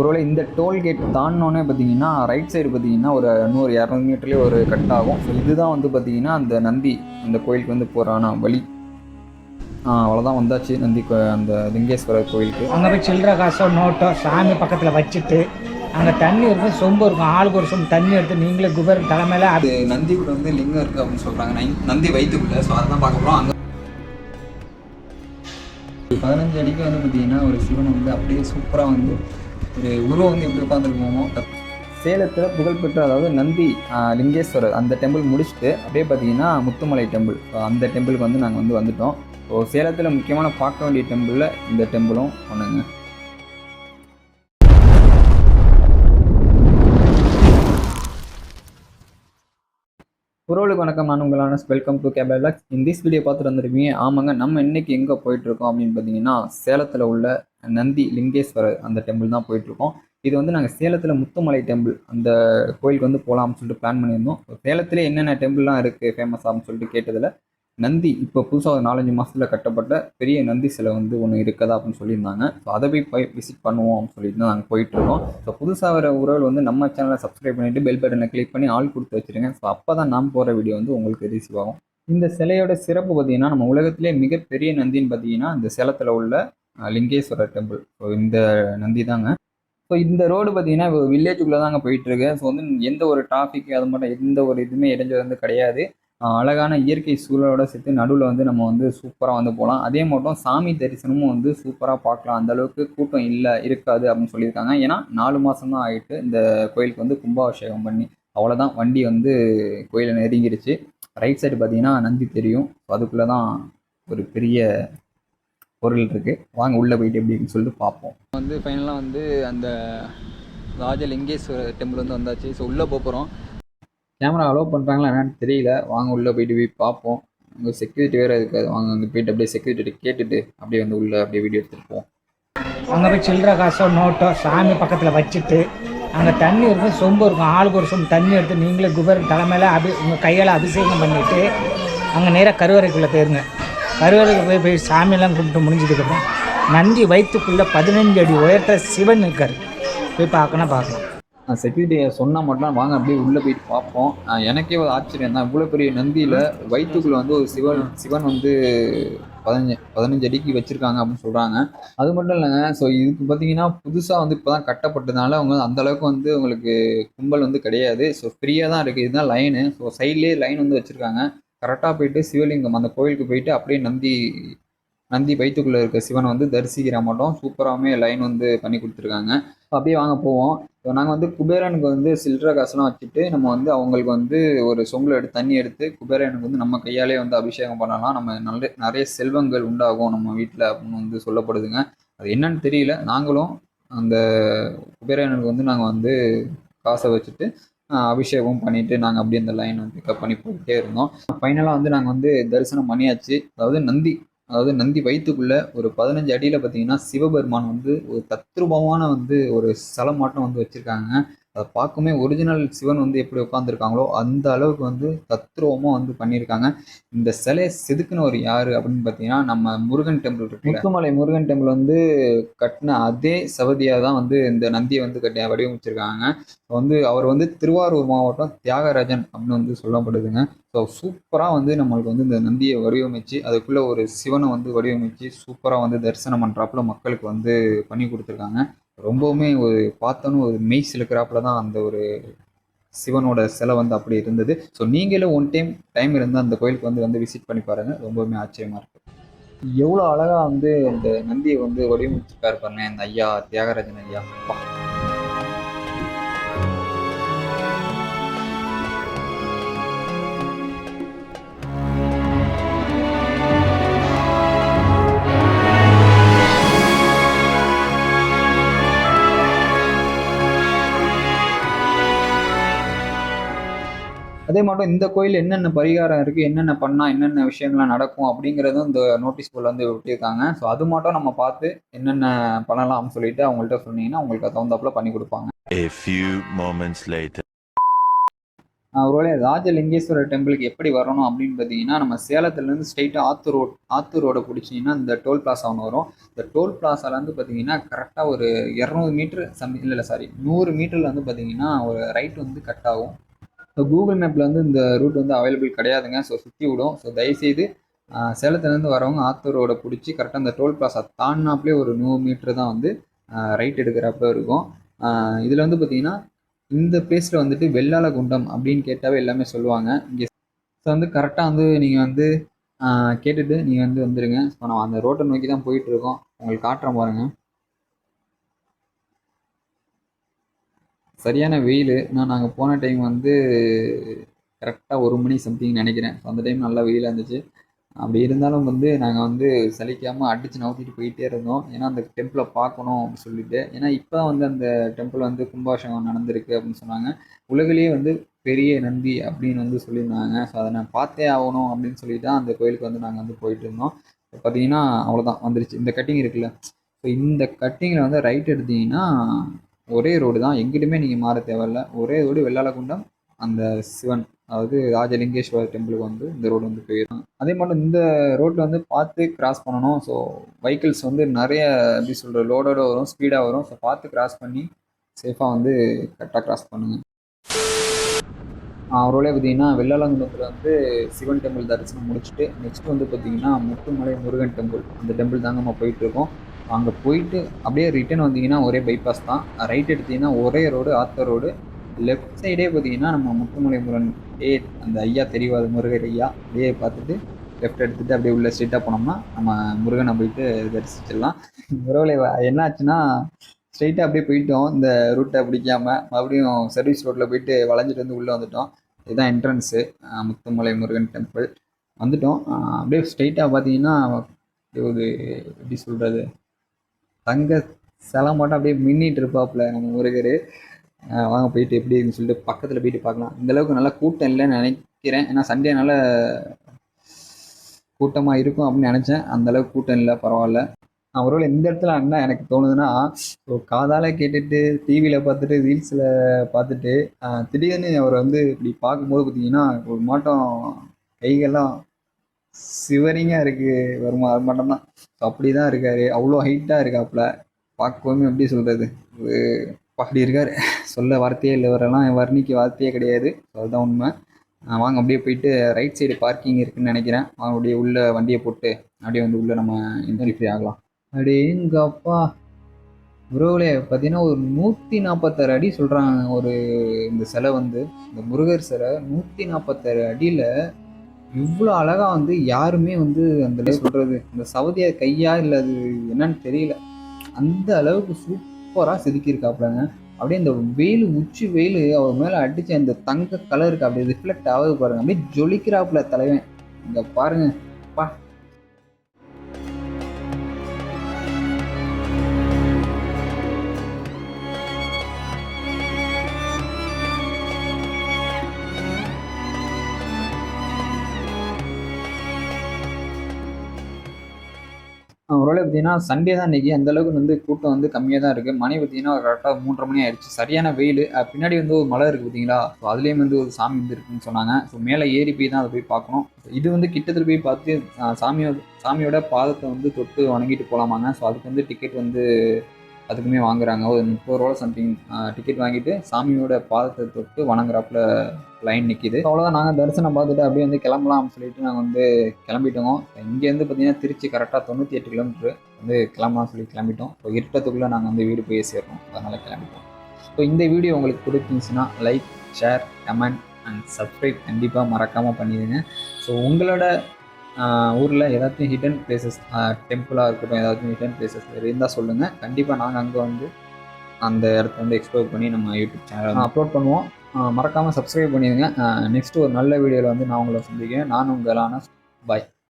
ஒருவேளை இந்த டோல்கேட் தாண்டினோன்னே பார்த்தீங்கன்னா ரைட் சைடு பார்த்தீங்கன்னா ஒரு நூறு இரநூறு மீட்டர்லேயே ஒரு கட் ஆகும். ஸோ இதுதான் வந்து பார்த்தீங்கன்னா அந்த நந்தி அந்த கோயிலுக்கு வந்து போகிறான வழி. அவ்வளோதான் வந்தாச்சு நந்தி அந்த லிங்கேஸ்வரர் கோயிலுக்கு. அங்கே போய் சில்லற காசோ நோட்டோ சாமி பக்கத்தில் வச்சுட்டு அங்கே தண்ணி இருக்கும் சொம்பு இருக்கும் ஆளுக்கு ஒரு சொம்பு தண்ணி எடுத்து நீங்களே குபேர் தலைமையில் அது நந்தி கூட வந்து லிங்கம் இருக்குது அப்படின்னு சொல்கிறாங்க நந்தி வயிற்றுக்குள்ள ஸோ அதான் பார்க்க போகிறோம் அங்கே பதினஞ்சு அடிக்கு வந்து பார்த்தீங்கன்னா ஒரு சிவன் வந்து அப்படியே சூப்பராக வந்து ஒரு உருவம் வந்து எப்படி உட்காந்துருக்கோமோ சேலத்தில் புகழ்பெற்ற அதாவது நந்தி லிங்கேஸ்வரர் அந்த டெம்பிள் முடிச்சுட்டு அப்படியே பார்த்தீங்கன்னா முத்துமலை டெம்பிள் அந்த டெம்பிளுக்கு வந்து நாங்கள் வந்து வந்துட்டோம். ஸோ சேலத்தில் முக்கியமான பார்க்க வேண்டிய டெம்பிளில் இந்த டெம்பிளும் ஒன்றுங்க குரோலுக்கு வணக்கம் நான் உங்களான வெல்கம் டு கேபேலாக்ஸ் இந்த திஸ் வீடியோ பார்த்துட்டு வந்திருப்பீங்க. ஆமாங்க நம்ம இன்னைக்கு எங்கே போயிட்டுருக்கோம் அப்படின்னு பார்த்தீங்கன்னா சேலத்தில் உள்ள நந்தி லிங்கேஸ்வரர் அந்த டெம்பிள் தான் போயிட்டுருக்கோம். இது வந்து நாங்கள் சேலத்தில் முத்துமலை டெம்பிள் அந்த கோயிலுக்கு வந்து போகலாம்னு சொல்லிட்டு பிளான் பண்ணியிருந்தோம். சேலத்திலே என்னென்ன டெம்பிள்லாம் இருக்குது ஃபேமஸ் அப்படின்னு சொல்லிட்டு கேட்டதில் நந்தி இப்போ புதுசாக ஒரு நாலஞ்சு மாதத்தில் கட்டப்பட்ட பெரிய நந்தி சிலை வந்து ஒன்று இருக்குதா அப்படின்னு சொல்லியிருந்தாங்க. ஸோ அதை போய் போய் விசிட் பண்ணுவோம் அப்படின்னு சொல்லிட்டு தான் நாங்கள் போயிட்டுருக்கோம். ஸோ புதுசாக வர உறவுகள் வந்து நம்ம சேனலை சப்ஸ்கிரைப் பண்ணிவிட்டு பெல் பட்டனை கிளிக் பண்ணி ஆள் கொடுத்து வச்சுருங்க. ஸோ அப்போ தான் நாம் போகிற வீடியோ வந்து உங்களுக்கு ரிசீவ் ஆகும். இந்த சிலையோட சிறப்பு பார்த்தீங்கன்னா நம்ம உலகத்திலே மிகப்பெரிய நந்தின்னு பார்த்தீங்கன்னா இந்த சேலத்தில் உள்ள லிங்கேஸ்வரர் டெம்பிள் ஸோ இந்த நந்தி தாங்க. ஸோ இந்த ரோடு பார்த்தீங்கன்னா இப்போ வில்லேஜுக்குள்ளே தாங்க போயிட்டுருக்கு. ஸோ வந்து எந்த ஒரு டிராஃபிக் அது மட்டும் எந்த ஒரு இதுவுமே இடைஞ்சல் வந்து கிடையாது அழகான இயற்கை சூழலோட சேர்த்து நடுவில் வந்து நம்ம வந்து சூப்பராக வந்து போகலாம். அதே மட்டும் சாமி தரிசனமும் வந்து சூப்பராக பார்க்கலாம். அந்த அளவுக்கு கூட்டம் இல்லை இருக்காது அப்படின்னு சொல்லியிருக்காங்க. ஏன்னா நாலு மாதம் தான் ஆகிட்டு இந்த கோயிலுக்கு வந்து கும்பாபிஷேகம் பண்ணி அவ்வளோதான் வண்டி வந்து கோயிலை நெருங்கிடுச்சு ரைட் சைடு பார்த்தீங்கன்னா நந்தி தெரியும். ஸோ அதுக்குள்ளே தான் ஒரு பெரிய பொருள் இருக்குது வாங்க உள்ளே போயிட்டு எப்படின்னு சொல்லிட்டு பார்ப்போம். வந்து ஃபைனலாக வந்து அந்த ராஜலிங்கேஸ்வரர் டெம்பிள் வந்து வந்தாச்சு. ஸோ உள்ளே போகிறோம் கேமரா அலோவ் பண்ணுறாங்களா என்னன்னு தெரியல. வாங்க உள்ளே போயிட்டு போய் பார்ப்போம். அங்கே செக்யூரிட்டி வேறு இருக்காது. வாங்க அங்கே போயிட்டு அப்படியே செக்யூரிட்டி கேட்டுட்டு அப்படியே வந்து உள்ளே அப்படியே வீடியோ எடுத்துகிட்டு போவோம். அங்கே போய் சில்லற காசோ நோட்டோ சாமி பக்கத்தில் வச்சுட்டு அங்கே தண்ணி இருக்கும் சொம்பு இருக்கும் ஆளுக்கு ஒரு சொம்பு தண்ணி எடுத்து நீங்களே குபேர் தலைமையில் அபி உங்கள் கையால் அபிஷேகம் பண்ணிவிட்டு அங்கே நேராக கருவறைக்குள்ளே போயிருங்க. கருவறைக்கு போய் போய் சாமியெல்லாம் கும்பிட்டு முடிஞ்சதுக்கப்புறம் நந்தி வயிற்றுக்குள்ளே பதினஞ்சு அடி உயர்த்த சிவன் இருக்கார் போய் பார்க்கணும் பார்க்கலாம். செக்யூரிட்டியை சொன்னால் மட்டும் வாங்க அப்படியே உள்ளே போயிட்டு பார்ப்போம். எனக்கே ஒரு ஆச்சரியம் தான். இவ்வளோ பெரிய நந்தியில் வயிற்றுக்குள்ளே வந்து ஒரு சிவன் சிவன் வந்து பதினஞ்சு பதினஞ்சு அடிக்கு வச்சுருக்காங்க அப்படின்னு சொல்கிறாங்க அது மட்டும் இல்லைங்க ஸோ இதுக்கு பார்த்தீங்கன்னா புதுசாக வந்து இப்போ தான் கட்டப்பட்டதுனால அவங்க அந்த அளவுக்கு வந்து உங்களுக்கு கும்பல் வந்து கிடையாது. ஸோ ஃப்ரீயாக தான் இருக்குது இதுதான் லைனு ஸோ சைட்லேயே லைன் வந்து வச்சுருக்காங்க. கரெக்டாக போயிட்டு சிவலிங்கம் அந்த கோயிலுக்கு போயிட்டு அப்படியே நந்தி நந்தி வயிற்றுக்குள்ளே இருக்க சிவனை வந்து தரிசிக்கிற மாட்டோம் சூப்பராகவே லைன் வந்து பண்ணி கொடுத்துருக்காங்க. அப்படியே வாங்க போவோம். இப்போ நாங்கள் வந்து குபேரனுக்கு வந்து சில்லற காசுலாம் வச்சுட்டு நம்ம வந்து அவங்களுக்கு வந்து ஒரு சொம்பில் எடுத்து தண்ணி எடுத்து குபேரனுக்கு வந்து நம்ம கையாலே வந்து அபிஷேகம் பண்ணலாம். நம்ம நல்ல நிறைய செல்வங்கள் உண்டாகும் நம்ம வீட்டில் அப்படின்னு வந்து சொல்லப்படுதுங்க. அது என்னன்னு தெரியல. நாங்களும் அந்த குபேரனுக்கு வந்து நாங்கள் வந்து காசை வச்சுட்டு அபிஷேகம் பண்ணிட்டு நாங்கள் அப்படியே அந்த லைன் வந்து பிக்கப் பண்ணி போயிட்டே இருந்தோம். ஃபைனலாக வந்து நாங்கள் வந்து தரிசனம் பண்ணியாச்சு. அதாவது நந்தி அதாவது நந்தி வயிற்றுக்குள்ளே ஒரு பதினஞ்சு அடியில் பார்த்தீங்கன்னா சிவபெருமான் வந்து ஒரு தத்ரூபமான வந்து ஒரு சலமாட்டம் வந்து வச்சுருக்காங்க. அதை பார்க்குமே ஒரிஜினல் சிவன் வந்து எப்படி உட்காந்துருக்காங்களோ அந்த அளவுக்கு வந்து தத்ரூபமாக வந்து பண்ணியிருக்காங்க. இந்த சிலையை செதுக்குனவர் யார் அப்படின்னு பார்த்தீங்கன்னா நம்ம முருகன் டெம்பிள் இருக்கு முத்துமலை முருகன் டெம்பிள் வந்து கட்டின அதே சவதியாக தான் வந்து இந்த நந்தியை வந்து கட்டி வடிவமைச்சிருக்காங்க. வந்து அவர் வந்து திருவாரூர் மாவட்டம் தியாகராஜன் அப்படின்னு வந்து சொல்லப்படுதுங்க. ஸோ சூப்பராக வந்து நம்மளுக்கு வந்து இந்த நந்தியை வடிவமைச்சு அதுக்குள்ளே ஒரு சிவனை வந்து வடிவமைச்சு சூப்பராக வந்து தரிசனம் பண்ணுறாப்புல மக்களுக்கு வந்து பண்ணி கொடுத்துருக்காங்க. ரொம்பவுமே ஒரு பார்த்தோன்னு ஒரு மெய் சிலுக்கிறாப்புல தான் அந்த ஒரு சிவனோட சிலை வந்து அப்படி இருந்தது. ஸோ நீங்களும் ஒன் டைம் டைம் இருந்தால் அந்த கோயிலுக்கு வந்து வந்து விசிட் பண்ணி பாருங்கள் ரொம்பவுமே ஆச்சரியமாக இருக்குது எவ்வளோ அழகாக வந்து அந்த நந்தியை வந்து வடிவமைச்சிருக்காரு பாருங்க. இந்த ஐயா தியாகராஜன் ஐயா. அதே மட்டும் இந்த கோயில் என்னென்ன பரிகாரம் இருக்குது என்னென்ன பண்ணால் என்னென்ன விஷயங்கள்லாம் நடக்கும் அப்படிங்கிறதும் இந்த நோட்டீஸ் போர்டில் வந்து விட்டிருக்காங்க ஸோ அது மட்டும் நம்ம பார்த்து என்னென்ன பண்ணலாம்னு சொல்லிட்டு அவங்கள்ட்ட சொன்னீங்கன்னா உங்களுக்கு தகுந்தாப்புல பண்ணி கொடுப்பாங்க. A few moments later. ஒருவேளை ராஜலிங்கேஸ்வரர் டெம்பிளுக்கு எப்படி வரணும் அப்படின்னு பார்த்தீங்கன்னா நம்ம சேலத்துலேருந்து ஸ்ட்ரெயிட்டாக ஆத்தூர் ரோட் ஆத்தூர் ரோடை பிடிச்சிங்கன்னா இந்த டோல் பிளாசா ஒன்று வரும். இந்த டோல் பிளாசாலேருந்து பார்த்தீங்கன்னா கரெக்டாக ஒரு இரநூறு மீட்ரு சம்திங் இல்லை இல்லை சாரி நூறு மீட்டரில் வந்து பார்த்தீங்கன்னா ஒரு ரைட் வந்து கட் ஆகும். ஸோ கூகுள் மேப்பில் வந்து இந்த ரூட் வந்து அவைலபிள் கிடையாதுங்க. ஸோ சுற்றி விடும். ஸோ தயவுசெய்து சேலத்துலேருந்து வரவங்க ஆத்தூர் ரோடை பிடிச்சி கரெக்டாக அந்த டோல் பிளாசா தாண்டினாப்லேயே ஒரு நூறு மீட்டர் தான் வந்து ரைட் எடுக்கிறப்ப இருக்கும். இதில் வந்து பார்த்தீங்கன்னா இந்த பிளேஸில் வந்துட்டு வெள்ளால குண்டம் அப்படின்னு கேட்டாவே எல்லாமே சொல்லுவாங்க. இங்கே ஸோ வந்து கரெக்டாக வந்து நீங்கள் வந்து கேட்டுட்டு நீங்கள் வந்து வந்துடுங்க ஸோ நம்ம அந்த ரோட்டை நோக்கி தான் போயிட்டுருக்கோம் உங்களுக்கு காட்டுறேன் பாருங்கள் சரியான வெயில். நான் நாங்கள் போன டைம் வந்து கரெக்டாக ஒரு மணி சம்திங் நினைக்கிறேன். ஸோ அந்த டைம் நல்லா வெயிலாக இருந்துச்சு. அப்படி இருந்தாலும் வந்து நாங்கள் வந்து சலிக்காமல் அடித்து நவுத்திட்டு போயிட்டே இருந்தோம். ஏன்னா அந்த டெம்பிளை பார்க்கணும் அப்படின்னு சொல்லிட்டு. ஏன்னா இப்போ தான் வந்து அந்த டெம்பிள் வந்து கும்பாபிஷேகம் நடந்திருக்கு அப்படின்னு சொன்னாங்க. உலகிலேயே வந்து பெரிய நந்தி அப்படின்னு வந்து சொல்லியிருந்தாங்க. ஸோ அதை நான் பார்த்தே ஆகணும் அப்படின்னு சொல்லி தான் அந்த கோயிலுக்கு வந்து நாங்கள் வந்து போயிட்டு இருந்தோம். இப்போ பார்த்தீங்கன்னா அவ்வளோதான் வந்துருச்சு. இந்த கட்டிங் இருக்குல்ல. ஸோ இந்த கட்டிங்கில் வந்து ரைட் எடுத்தீங்கன்னா ஒரே ரோடு தான். எங்கிட்டுமே நீங்கள் மாற தேவையில்ல. ஒரே ரோடு வெள்ளாளகுண்டம் அந்த சிவன் அதாவது ராஜலிங்கேஸ்வரர் டெம்பிளுக்கு வந்து இந்த ரோடு வந்து போயிடும். அதே மாதிரி இந்த ரோட்டில் வந்து பார்த்து கிராஸ் பண்ணணும். ஸோ வெஹிக்கிள்ஸ் வந்து நிறைய எப்படி சொல்கிற லோடோட வரும் ஸ்பீடாக வரும். ஸோ பார்த்து கிராஸ் பண்ணி சேஃபாக வந்து கரெக்டாக கிராஸ் பண்ணுங்கள் அவரோட பார்த்தீங்கன்னா வெள்ளாளங்குளத்தில் வந்து சிவன் டெம்பிள் தரிசனம் முடிச்சுட்டு நெக்ஸ்ட் வந்து பார்த்தீங்கன்னா முத்துமலை முருகன் டெம்பிள் அந்த டெம்பிள் தாங்க நம்ம போயிட்டுருக்கோம். அங்கே போயிட்டு அப்படியே ரிட்டர்ன் வந்தீங்கன்னா ஒரே பைபாஸ் தான். ரைட் எடுத்தீங்கன்னா ஒரே ரோடு ஆத்த ரோடு லெஃப்ட் சைடே பார்த்தீங்கன்னா நம்ம முத்துமலை முருகன் ஏ அந்த ஐயா தெரிவாத முருகர் ஐயா அப்படியே பார்த்துட்டு லெஃப்ட் எடுத்துகிட்டு அப்படியே உள்ள ஸ்ட்ரெயிட்டாக போனோம்னா நம்ம முருகனை போயிட்டு தரிசிச்சிடலாம். முருகலை என்ன ஆச்சுன்னா ஸ்ட்ரெயிட்டாக அப்படியே போயிட்டோம். இந்த ரூட்டை பிடிக்காம மறுபடியும் சர்வீஸ் ரோட்டில் போயிட்டு வளைஞ்சிட்டு வந்து உள்ளே வந்துட்டோம். இதுதான் என்ட்ரன்ஸு முத்துமலை முருகன் டெம்பிள் வந்துட்டோம். அப்படியே ஸ்ட்ரெயிட்டாக பார்த்தீங்கன்னா ஒரு எப்படி சொல்கிறது தங்க சிலை மட்டும் அப்படியே மின்னிட்டு இருப்பாப்புல நம்ம முருகர். வாங்க போயிட்டு எப்படின்னு சொல்லிட்டு பக்கத்தில் போயிட்டு பார்க்கலாம். இந்தளவுக்கு நல்லா கூட்டம் இல்லைன்னு நினைக்கிறேன். ஏன்னா சண்டேனால கூட்டமாக இருக்கும் அப்படின்னு நினச்சேன். அந்த அளவுக்கு கூட்டம் இல்லை பரவாயில்ல. நான் ஒருவேளை இந்த இடத்துல என்ன எனக்கு தோணுதுன்னா ஸோ காதால் கேட்டுட்டு டிவியில் பார்த்துட்டு ரீல்ஸில் பார்த்துட்டு திடீர்னு அவர் வந்து இப்படி பார்க்கும்போது பார்த்தீங்கன்னா ஒரு மாட்டம் கைகள்லாம் சிவரிங்காக இருக்குது வருமா அது மட்டும்தான். ஸோ அப்படி தான் இருக்கார். அவ்வளோ ஹைட்டாக இருக்காப்புல. பார்க்கவும் எப்படி சொல்கிறது அப்படி இருக்கார். சொல்ல வார்த்தையே இல்லை. இவரெல்லாம் வர்ணிக்கு வார்த்தையே கிடையாது. ஸோ அதுதான் உண்மை. வாங்க அப்படியே போயிட்டு ரைட் சைடு பார்க்கிங் இருக்குன்னு நினைக்கிறேன். வாங்க அப்படியே உள்ளே வண்டியை போட்டு அப்படியே வந்து உள்ளே நம்ம என்ட்ரி ஃப்ரீ ஆகலாம். அப்படியே எங்கள் அப்பா. உறவுலே பார்த்தீங்கன்னா ஒரு நூற்றி நாற்பத்தாறு அடி சொல்கிறாங்க ஒரு இந்த சிலை வந்து. இந்த முருகர் சிலை நூற்றி நாற்பத்தாறு அடியில் இவ்வளோ அழகாக வந்து யாருமே வந்து அந்த சொல்கிறது இந்த சவுதியா கையா இல்லை அது என்னன்னு தெரியல. அந்த அளவுக்கு சூப்பராக செதுக்கியிருக்காப்புலங்க. அப்படியே இந்த வெயில் உச்சி வெயில் அவர் மேலே அடித்த அந்த தங்க கலருக்கு அப்படியே ரிஃப்ளெக்ட் ஆகுது பாருங்கள் அப்படியே ஜொலிக்கிறாப்புல தலைவன். இங்கே பாருங்கப்பா பா பார்த்தீங்கன்னா சண்டே தான் இன்னைக்கு. அந்த அளவுக்கு வந்து கூட்டம் வந்து கம்மியாக தான் இருக்குது மணி பார்த்தீங்கன்னா கரெக்டாக மூன்றரை மணி ஆயிடுச்சு. சரியான வெயில். பின்னாடி வந்து ஒரு மலை இருக்குது பார்த்தீங்களா? ஸோ அதுலேயும் வந்து ஒரு சாமி வந்து இருக்குன்னு சொன்னாங்க. ஸோ மேலே ஏறி போய் தான் அதை போய் பார்க்கணும். இது வந்து கிட்டத்தில் போய் பார்த்து சாமியோட சாமியோட பாதத்தை வந்து தொட்டு வணங்கிட்டு போகலாமாங்க ஸோ அதுக்கு வந்து டிக்கெட் வந்து அதுக்குமே வாங்குறாங்க. ஒரு முப்பது ரூபா சம்திங் டிக்கெட் வாங்கிட்டு சாமியோட பாதத்தை தொட்டு வணங்குறாப்புல லைன் நிற்கிது அவ்வளோதான் நாங்கள் தரிசனம் பார்த்துட்டு அப்படியே வந்து கிளம்பலாம்னு சொல்லிட்டு நாங்கள் வந்து கிளம்பிட்டோம். இங்கேருந்து பார்த்தீங்கன்னா திருச்சி கரெக்டாக தொண்ணூற்றி எட்டு கிலோமீட்டர் வந்து கிளம்பலாம்னு சொல்லி கிளம்பிட்டோம். இப்போ இருட்டத்துக்குள்ளே நாங்கள் வந்து வீடு போய் சேர்றோம். அதனால் கிளம்பிட்டோம். ஸோ இந்த வீடியோ உங்களுக்கு பிடிச்சிருந்துச்சுன்னா like share comment and subscribe கண்டிப்பாக மறக்காமல் பண்ணிடுங்க. ஸோ உங்களோட ஊரில் ஏதாச்சும் ஹிடன் பிளேசஸ் டெம்பிளாக இருக்கட்டும் ஏதாச்சும் ஹிடன் பிளேசஸ் இருந்தால் சொல்லுங்கள் கண்டிப்பாக நாங்கள் அங்கே வந்து அந்த இடத்த வந்து எக்ஸ்ப்ளோர் பண்ணி நம்ம யூடியூப் சேனல் அப்லோட் பண்ணுவோம். மறக்காமல் சப்ஸ்கிரைப் பண்ணிடுங்க. நெக்ஸ்ட் ஒரு நல்ல வீடியோவில் வந்து நான் உங்களை சந்திக்கிறேன். நான் உங்களான பாய்